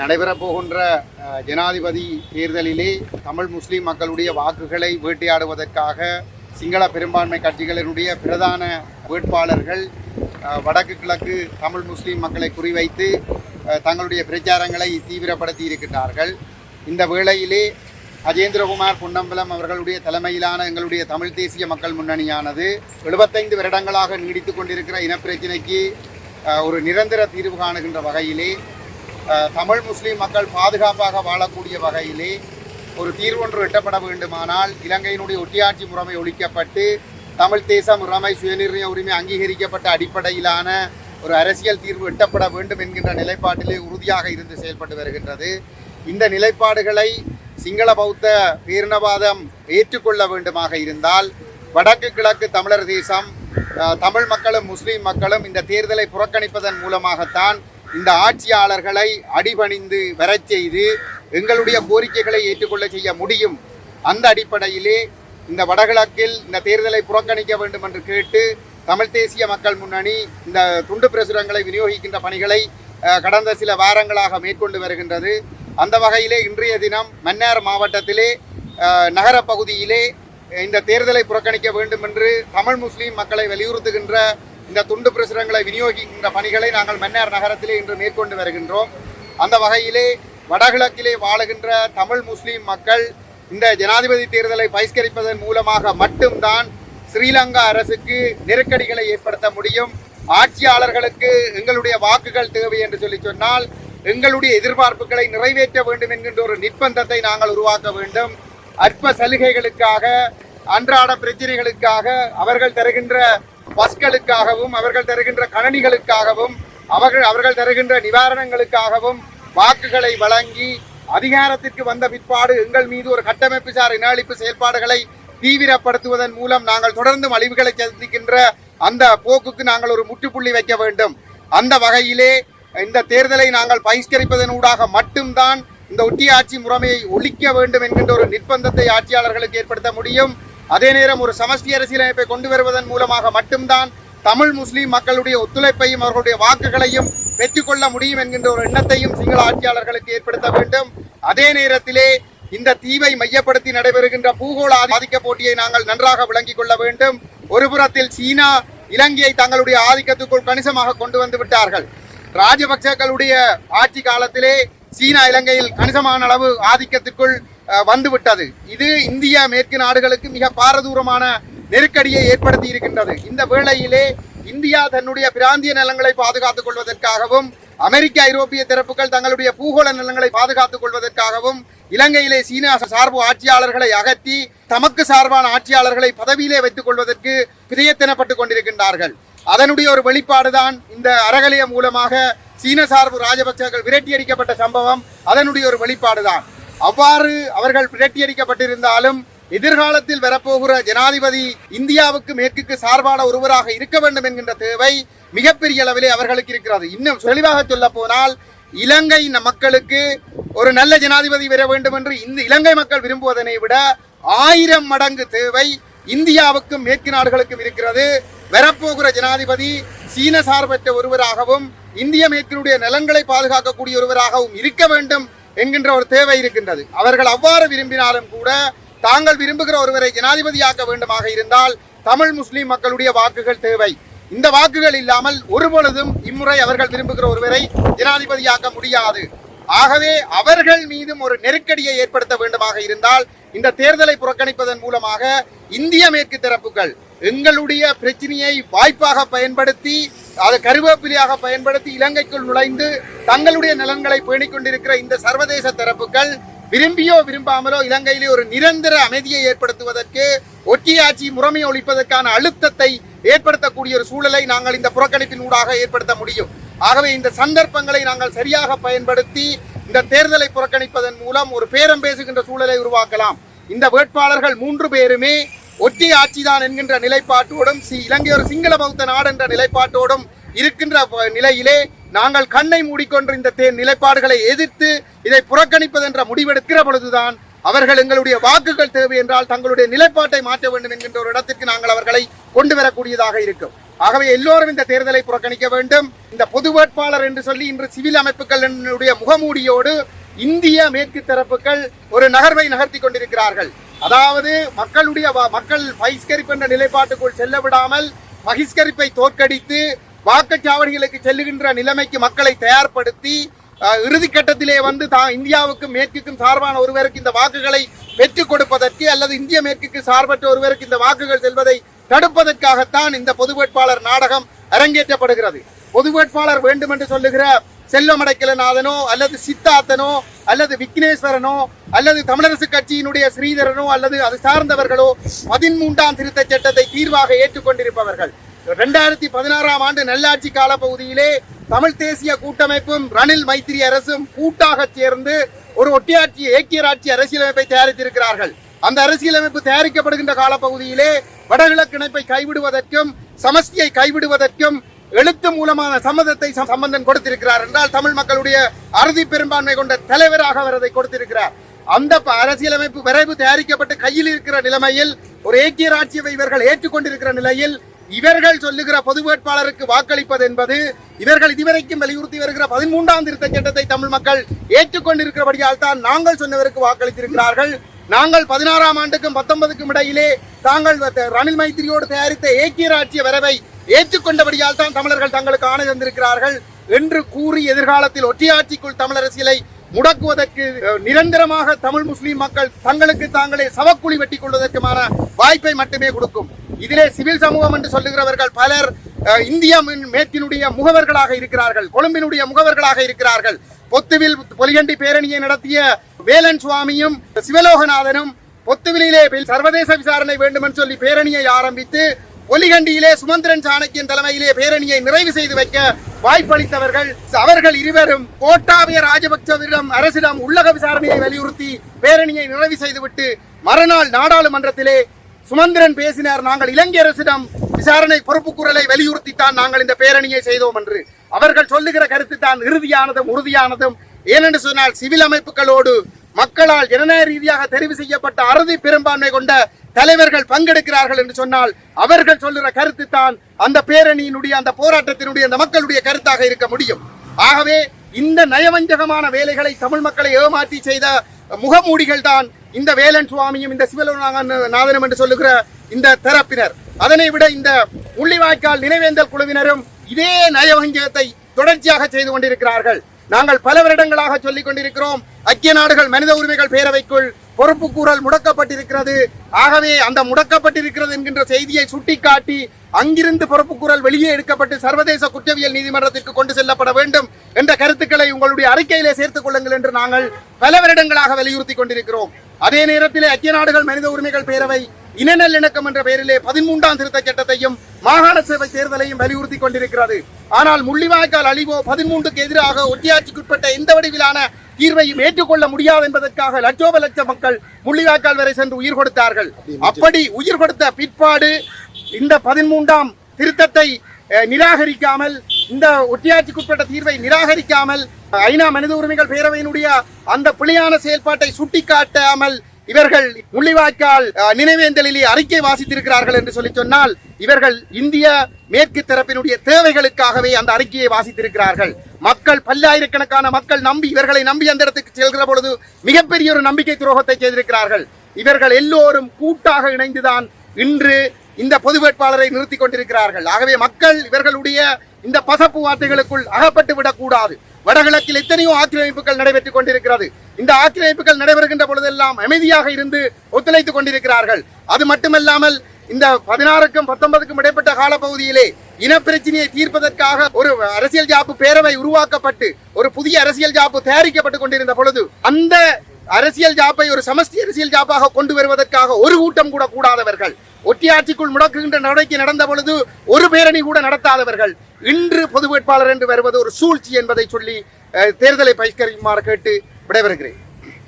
நடைபெற போகின்ற ஜனாதிபதி தேர்தலிலே தமிழ் முஸ்லீம் மக்களுடைய வாக்குகளை வேட்டையாடுவதற்காக சிங்கள பெரும்பான்மை கட்சிகளினுடைய பிரதான வேட்பாளர்கள் வடக்கு கிழக்கு தமிழ் முஸ்லீம் மக்களை குறிவைத்து தங்களுடைய பிரச்சாரங்களை தீவிரப்படுத்தி இருக்கின்றார்கள். இந்த வேளையிலே அஜேந்திரகுமார் பொன்னம்பலம் அவர்களுடைய தலைமையிலான எங்களுடைய தமிழ் தேசிய மக்கள் முன்னணியானது எழுபத்தைந்து வருடங்களாக நீடித்து கொண்டிருக்கிற இனப்பிரச்சினைக்கு ஒரு நிரந்தர தீர்வு காணுகின்ற வகையிலே தமிழ் முஸ்லீம் மக்கள் பாதுகாப்பாக வாழக்கூடிய வகையிலே ஒரு தீர்வொன்று எட்டப்பட வேண்டுமானால் இலங்கையினுடைய ஒட்டியாட்சி முறைமை ஒழிக்கப்பட்டு தமிழ் தேசம் முறைமை சுயநிர்ணய உரிமை அங்கீகரிக்கப்பட்ட அடிப்படையிலான ஒரு அரசியல் தீர்வு எட்டப்பட வேண்டும் என்கின்ற நிலைப்பாட்டிலே உறுதியாக இருந்து செயல்பட்டு வருகின்றது. இந்த நிலைப்பாடுகளை சிங்கள பௌத்த பேரினவாதம் ஏற்றுக்கொள்ள வேண்டுமாக இருந்தால் வடக்கு கிழக்கு தமிழர் தேசம் தமிழ் மக்களும் முஸ்லீம் மக்களும் இந்த தேர்தலை புறக்கணிப்பதன் மூலமாகத்தான் இந்த ஆட்சியாளர்களை அடிபணிந்து வரச் செய்து எங்களுடைய கோரிக்கைகளை ஏற்றுக்கொள்ள செய்ய முடியும். அந்த அடிப்படையிலே இந்த வடகிழக்கில் இந்த தேர்தலை புறக்கணிக்க வேண்டும் என்று கேட்டு தமிழ் தேசிய மக்கள் முன்னணி இந்த துண்டு பிரசுரங்களை விநியோகிக்கின்ற பணிகளை கடந்த சில வாரங்களாக மேற்கொண்டு வருகின்றது. அந்த வகையிலே இன்றைய தினம் மன்னார் மாவட்டத்திலே நகரப்பகுதியிலே பகுதியிலே இந்த தேர்தலை புறக்கணிக்க வேண்டும் என்று தமிழ் முஸ்லீம் மக்களை வலியுறுத்துகின்ற இந்த துண்டு பிரசுரங்களை விநியோகிக்கின்ற பணிகளை நாங்கள் மன்னார் நகரத்திலே இன்று மேற்கொண்டு வருகின்றோம். அந்த வகையிலே வடகிழக்கிலே வாழுகின்ற தமிழ் முஸ்லீம் மக்கள் இந்த ஜனாதிபதி தேர்தலை பகிஷ்கரிப்பதன் மூலமாக மட்டும்தான் ஸ்ரீலங்கா அரசுக்கு நெருக்கடிகளை ஏற்படுத்த முடியும். ஆட்சியாளர்களுக்கு எங்களுடைய வாக்குகள் தேவை என்று சொல்லி சொன்னால் எங்களுடைய எதிர்பார்ப்புகளை நிறைவேற்ற வேண்டும் என்கின்ற ஒரு நிர்பந்தத்தை நாங்கள் உருவாக்க வேண்டும். அற்ப சலுகைகளுக்காக அன்றாட பிரச்சனைகளுக்காக அவர்கள் தருகின்ற பஸ்களுக்காகவும் அவர்கள் தருகின்ற கணனிகளுக்காகவும் அவர்கள் அவர்கள் தருகின்ற நிவாரணங்களுக்காகவும் வாக்குகளை வழங்கி அதிகாரத்திற்கு வந்த பிற்பாடு எங்கள் மீது ஒரு கட்டமைப்பு சார் இனஅழிப்பு செயல்பாடுகளை தீவிரப்படுத்துவதன் மூலம் நாங்கள் தொடர்ந்து அழிவுகளை சந்திக்கின்ற அந்த போக்குக்கு நாங்கள் ஒரு முற்றுப்புள்ளி வைக்க வேண்டும். அந்த வகையிலே இந்த தேர்தலை நாங்கள் பகிஷ்கரிப்பதன் ஊடாக மட்டும்தான் இந்த ஒட்டியாட்சி முறைமையை ஒழிக்க வேண்டும் என்கின்ற ஒரு நிர்பந்தத்தை ஆட்சியாளர்களுக்கு ஏற்படுத்த முடியும். அதே நேரம் ஒரு சமஷ்டி அரசியலமைப்பை கொண்டு வருவதன் மூலமாக மட்டும்தான் தமிழ் முஸ்லீம் மக்களுடைய ஒத்துழைப்பையும் அவர்களுடைய வாக்குகளையும் பெற்றுக்கொள்ள முடியும் என்கின்ற ஒரு எண்ணத்தையும் சிங்கள ஆட்சியாளர்களுக்கு ஏற்படுத்த வேண்டும். அதே நேரத்திலே இந்த தீவை மையப்படுத்தி நடைபெறுகின்ற பூகோள ஆதிக்க போட்டியை நாங்கள் நன்றாக விளங்கிக் கொள்ள வேண்டும். ஒரு புறத்தில் சீனா இலங்கையை தங்களுடைய ஆதிக்கத்துக்குள் கணிசமாக கொண்டு வந்து விட்டார்கள். ராஜபக்சர்களுடைய ஆட்சி காலத்திலே சீனா இலங்கையில் கணிசமான அளவு ஆதிக்கத்துக்குள் வந்துவிட்டது இது இந்திய மேற்கு நாடுகளுக்கு மிக பாரதூரமான நெருக்கடியை ஏற்படுத்தி இருக்கின்றது. இந்த வேளையிலே இந்தியா தன்னுடைய பிராந்திய நிலங்களை பாதுகாத்துக் கொள்வதற்காகவும் அமெரிக்க ஐரோப்பிய தரப்புகள் தங்களுடைய பூகோள நிலங்களை பாதுகாத்துக் கொள்வதற்காகவும் இலங்கையிலே சீனா சார்பு ஆட்சியாளர்களை அகற்றி தமக்கு சார்பான ஆட்சியாளர்களை பதவியிலே வைத்துக் கொள்வதற்கு பிரயத்தனப்பட்டுக் கொண்டிருக்கின்றார்கள். அதனுடைய ஒரு வெளிப்பாடுதான் இந்த அறகலைய மூலமாக சீன சார்பு ராஜபக்சர்கள் விரட்டியடிக்கப்பட்ட சம்பவம். அதனுடைய ஒரு வெளிப்பாடுதான். அவ்வாறு அவர்கள் பிரட்டியடிக்கப்பட்டிருந்தாலும் எதிர்காலத்தில் வரப்போகிற ஜனாதிபதி இந்தியாவுக்கு மேற்குக்கு சார்பான ஒருவராக இருக்க வேண்டும் என்கின்ற தேவை மிகப்பெரிய அளவிலே அவர்களுக்கு இருக்கிறது. இன்னும் தெளிவாக சொல்ல போனால் இலங்கை மக்களுக்கு ஒரு நல்ல ஜனாதிபதி வர வேண்டும் என்று இந்த இலங்கை மக்கள் விரும்புவதனை விட ஆயிரம் மடங்கு தேவை இந்தியாவுக்கும் மேற்கு நாடுகளுக்கும் இருக்கிறது. வரப்போகிற ஜனாதிபதி சீன சார்பற்ற ஒருவராகவும் இந்திய மேற்கினுடைய நலன்களை பாதுகாக்கக்கூடிய ஒருவராகவும் இருக்க வேண்டும் என்கின்ற ஒரு தேவை இருக்கின்றது. அவர்கள் அவ்வாறு விரும்பினாலும் கூட தாங்கள் விரும்புகிற ஒருவரை ஜனாதிபதியாக்க வேண்டுமாக இருந்தால் தமிழ் முஸ்லீம் மக்களுடைய வாக்குகள் தேவை. இந்த வாக்குகள் இல்லாமல் ஒருபொழுதும் இம்முறை அவர்கள் விரும்புகிற ஒருவரை ஜனாதிபதியாக்க முடியாது. ஆகவே அவர்கள் மீதும் ஒரு நெருக்கடியை ஏற்படுத்த வேண்டுமாக இருந்தால் இந்த தேர்தலை புறக்கணிப்பதன் மூலமாக இந்திய மேற்கு தரப்புகள் எங்களுடைய பிரச்சனையை வாய்ப்பாக பயன்படுத்தி அதை கருவேப்பிலையாக பயன்படுத்தி இலங்கைக்குள் நுழைந்து தங்களுடைய நலன்களை பேணிக் கொண்டிருக்கிற இந்த சர்வதேச தரப்புகள் விரும்பியோ விரும்பாமலோ இலங்கையிலே ஒரு நிரந்தர அமைதியை ஏற்படுத்துவதற்கு ஒற்றியாட்சி முறைமை ஒழிப்பதற்கான அழுத்தத்தை ஏற்படுத்தக்கூடிய ஒரு சூழலை நாங்கள் இந்த புறக்கணிப்பின் ஊடாக ஏற்படுத்த முடியும். ஆகவே இந்த சந்தர்ப்பங்களை நாங்கள் சரியாக பயன்படுத்தி இந்த தேர்தலை புறக்கணிப்பதன் மூலம் ஒரு பேரம் பேசுகின்ற சூழலை உருவாக்கலாம். இந்த வேட்பாளர்கள் மூன்று பேருமே ஒற்றி ஆட்சிதான் என்கின்ற நிலைப்பாட்டோடும் சி- இலங்கை ஒரு சிங்கள பௌத்த நாடு என்ற நிலைப்பாட்டோடும் இருக்கின்ற நிலையிலே நாங்கள் கண்ணை மூடிக்கொண்டு இந்த தே நிலைப்பாடுகளை எதிர்த்து இதை புறக்கணிப்பது என்ற முடிவெடுக்கிற பொழுதுதான் அவர்கள் எங்களுடைய வாக்குகள் தேவை என்றால் தங்களுடைய நிலைப்பாட்டை மாற்ற வேண்டும் என்கின்ற ஒரு இடத்திற்கு நாங்கள் அவர்களை கொண்டு வரக்கூடியதாக இருக்கும். ஆகவே எல்லோரும் இந்த தேர்தலை புறக்கணிக்க வேண்டும். இந்த பொது வேட்பாளர் என்று சொல்லி இன்று சிவில் அமைப்புகளினுடைய முகமூடியோடு இந்திய மேற்கு தரப்புகள் ஒரு நகர்வை நகர்த்தி கொண்டிருக்கிறார்கள். அதாவது மக்களுடைய மக்கள் பகிஷ்கரிப்பு நிலைப்பாட்டுக்குள் செல்ல விடாமல் பகிஷ்கரிப்பை தோற்கடித்து வாக்குச்சாவடிகளுக்கு செல்லுகின்ற நிலைமைக்கு மக்களை தயார்படுத்தி இறுதிக்கட்டத்திலே வந்து தா இந்தியாவுக்கும் மேற்குக்கும் சார்பான ஒருவருக்கு இந்த வாக்குகளை பெற்றுக் கொடுப்பதற்கு அல்லது இந்திய மேற்குக்கு சார்பற்ற ஒருவருக்கு இந்த வாக்குகள் செல்வதை தடுப்பதற்காகத்தான் இந்த பொது வேட்பாளர் நாடகம் அரங்கேற்றப்படுகிறது. பொது வேட்பாளர் வேண்டும் என்று சொல்லுகிற செல்வமடைக்கலநாதனோ அல்லது சித்தார்த்தனோ அல்லது விக்னேஸ்வரனோ அல்லது தமிழரசு கட்சியினுடைய ஸ்ரீதரனோ அல்லது அது சார்ந்தவர்களோ பதிமூன்றாம் திருத்தச் சட்டத்தை தீர்வாக ஏற்றுக்கொண்டிருப்பவர்கள். ரெண்டாயிரத்தி பதினாறாம் ஆண்டு நல்லாட்சி காலப்பகுதியிலே தமிழ் தேசிய கூட்டமைப்பும் ரணில் மைத்திரி அரசும் கூட்டாக சேர்ந்து ஒரு ஒட்டியாட்சி ஏக்கியராட்சி அரசியலமைப்பை தயாரித்திருக்கிறார்கள். அந்த அரசியலமைப்பு தயாரிக்கப்படுகின்ற காலப்பகுதியிலே வடகிழக்கு இணைப்பை கைவிடுவதற்கும் சமஸ்தியை கைவிடுவதற்கும் எழுத்து மூலமான சம்மதத்தை ச- சம்பந்தன் கொடுத்திருக்கிறார் என்றால் தமிழ் மக்களுடைய அறுதி பெரும்பான்மை கொண்ட தலைவராக அவர் அதை கொடுத்திருக்கிறார். அந்த ப- அரசியலமைப்பு விரைவு தயாரிக்கப்பட்டு கையில் இருக்கிற நிலைமையில் ஒரு ஏக்கிய ராட்சியவை இவர்கள் ஏற்றுக்கொண்டிருக்கிற நிலையில் இவர்கள் சொல்லுகிற பொது வேட்பாளருக்கு வாக்களிப்பது என்பது இவர்கள் இதுவரைக்கும் வலியுறுத்தி வருகிற பதிமூன்றாம் திருத்த சட்டத்தை தமிழ் மக்கள் ஏற்றுக்கொண்டிருக்கிறபடியால் தான் நாங்கள் சொன்னவருக்கு வாக்களித்திருக்கிறார்கள். நாங்கள் பதினாறாம் ஆண்டுக்கும் பத்தொன்பதுக்கும் இடையிலே தாங்கள் ரணில் மைத்திரியோடு தயாரித்த ஏக்கிய ராட்சிய வரவை ஏற்றுக்கொண்டபடியால் தான் தமிழர்கள் தங்களுக்கு ஆணை தந்திருக்கிறார்கள் என்று கூறி எதிர்காலத்தில் ஒற்றையாட்சிக்குள் தமிழ் அரசியலை முடக்குவதற்கு நிரந்தரமாக தமிழ் முஸ்லிம் மக்கள் தங்களுக்கு தாங்களே சவக்குழி வெட்டி கொள்வதற்குமான வாய்ப்பை மட்டுமே கொடுக்கும். இதிலே சிவில் சமூகம் என்று சொல்லுகிறவர்கள் பலர் இந்திய மின்- மேற்கினுடைய முகவர்களாக இருக்கிறார்கள் கொழும்பினுடைய முகவர்களாக இருக்கிறார்கள். பொத்துவில் பொலிகண்டி பேரணியை நடத்திய வேலன் சுவாமியும் சிவலோகநாதனும் பொத்துவிலே சர்வதேச விசாரணை வேண்டும் என்று சொல்லி பேரணியை ஆரம்பித்து ஒலிகண்டியிலே சுமந்திரன் சாணக்கியன் தலைமையிலே பேரணியை நிறைவு செய்து வைக்க வாய்ப்பளித்தவர்கள் அவர்கள் இருவரும் கோட்டாபய ராஜபக்சவிடம் அரசிடம் உள்ளக விசாரணையை வலியுறுத்தி பேரணியை நிறைவு செய்துவிட்டு மறுநாள் நாடாளுமன்றத்திலே சுமந்திரன் பேசினார். நாங்கள் இலங்கை அரசிடம் விசாரணை பொறுப்பு குரலை வலியுறுத்தித்தான் நாங்கள் இந்த பேரணியை செய்தோம் என்று. அவர்கள் சொல்லுகிற கருத்து தான் இறுதியானதும் உறுதியானதும். ஏனென்று சொன்னால் சிவில் அமைப்புகளோடு மக்களால் ஜனநாயக ரீதியாக தெரிவு செய்யப்பட்ட அறுதி பெரும்பான்மை கொண்ட தலைவர்கள் பங்கெடுக்கிறார்கள் என்று சொன்னால் அவர்கள் சொல்லுற கருத்து தான் அந்த பேரணியினுடைய அந்த போராட்டத்தினுடைய அந்த மக்களுடைய கருத்தாக இருக்க முடியும். ஆகவே இந்த நயவஞ்சகமான வேலைகளை தமிழ் மக்களை ஏமாற்றி செய்த முகமூடிகள் தான் இந்த வேலன் சுவாமியும் இந்த சிவலோகநாதனும் என்று சொல்லுகிற இந்த தரப்பினர். அதனை விட இந்த முள்ளிவாய்க்கால் நினைவேந்தல் குழுவினரும் இதே நயவஞ்சகத்தை தொடர்ச்சியாக செய்து கொண்டிருக்கிறார்கள். நாங்கள் பல வருடங்களாக சொல்லிக் கொண்டிருக்கிறோம் ஐக்கிய நாடுகள் மனித உரிமைகள் பேரவைக்குள் பொறுப்பு கூறல் முடக்கப்பட்டிருக்கிறது. ஆகவே அந்த முடக்கப்பட்டிருக்கிறது என்கின்ற செய்தியை சுட்டிக்காட்டி அங்கிருந்து பொறுப்பு கூறல் வெளியே எடுக்கப்பட்டு சர்வதேச குற்றவியல் நீதிமன்றத்திற்கு கொண்டு செல்லப்பட வேண்டும் என்ற கருத்துக்களை உங்களுடைய அறிக்கையிலே சேர்த்துக் கொள்ளுங்கள் என்று நாங்கள் பல வருடங்களாக வலியுறுத்தி கொண்டிருக்கிறோம். அதே நேரத்தில் ஐக்கிய நாடுகள் மனித உரிமைகள் பேரவை இன நல்லிணக்கம் என்ற பெயரிலே பதிமூன்றாம் திருத்த சட்டத்தையும் மாகாண சபை தேர்தலையும் வலியுறுத்தி கொண்டிருக்கிறது. ஆனால் முள்ளிவாய்க்கால் அழிவோ பதிமூன்றுக்கு எதிராக ஒட்டியாட்சிக்குட்பட்ட எந்த வடிவிலான தீர்வையும் ஏற்றுக்கொள்ள முடியாது என்பதற்காக லட்சோப லட்ச மக்கள் முள்ளிவாய்க்கால் வரை சென்று உயிர் கொடுத்தார்கள். அப்படி உயிர் கொடுத்த பிற்பாடு இந்த பதிமூன்றாம் திருத்தத்தை அஹ், நிராகரிக்காமல் இந்த ஒட்டியாட்சிக்குட்பட்ட தீர்வை நிராகரிக்காமல் ஐநா மனித உரிமைகள் பேரவையினுடைய அந்த பிழையான செயல்பாட்டை சுட்டிக்காட்டாமல் இவர்கள் முள்ளிவாய்க்கால் நினைவேந்தலிலே அறிக்கை வாசித்திருக்கிறார்கள் என்று சொல்லி சொன்னால் இவர்கள் இந்திய மேற்கு தரப்பினுடைய தேவைகளுக்காகவே அந்த அறிக்கையை வாசித்திருக்கிறார்கள். மக்கள் பல்லாயிரக்கணக்கான மக்கள் நம்பி இவர்களை நம்பி அந்த இடத்துக்கு செல்கிற பொழுது மிகப்பெரிய ஒரு நம்பிக்கை துரோகத்தை செய்திருக்கிறார்கள். இவர்கள் எல்லோரும் கூட்டாக இணைந்துதான் இன்று இந்த பொது வேட்பாளரை நிறுத்திக் கொண்டிருக்கிறார்கள். ஆகவே மக்கள் இவர்களுடைய இந்த பசப்பு வார்த்தைகளுக்குள் அகப்பட்டு விடக்கூடாது. வடகிழக்கில் எத்தனையோ ஆக்கிரமிப்புகள் நடைபெற்றுக் கொண்டிருக்கிறது. இந்த ஆக்கிரமிப்புகள் நடைபெறுகின்ற பொழுதெல்லாம் அமைதியாக இருந்து ஒத்துழைத்துக் கொண்டிருக்கிறார்கள். அது மட்டுமல்லாமல் இந்த பதினாறுக்கும் பத்தொன்பதுக்கும் இடைப்பட்ட காலப்பகுதியிலே இனப்பிரச்சனையை தீர்ப்பதற்காக ஒரு அரசியல் ஜாப்பு பேரவை உருவாக்கப்பட்டு ஒரு புதிய அரசியல் ஜாப்பு தயாரிக்கப்பட்டு கொண்டிருந்த பொழுது அந்த அரசியல் ஜாப்பை ஒரு சமஸ்தி அரசியல் ஜாப்பாக கொண்டு வருவதற்காக ஒரு கூட்டம் கூட கூடாதவர்கள். ஒட்டியாட்சிக்குள் முடக்குகின்ற நடவடிக்கை நடந்த பொழுது ஒரு பேரணி கூட நடத்தாதவர்கள். இன்று பொது வேட்பாளர் என்று வருவது ஒரு சூழ்ச்சி என்பதை சொல்லி அஹ், தேர்தலை பகிஷ்கரிக்குமாறு கேட்டு விடைபெறுகிறேன்.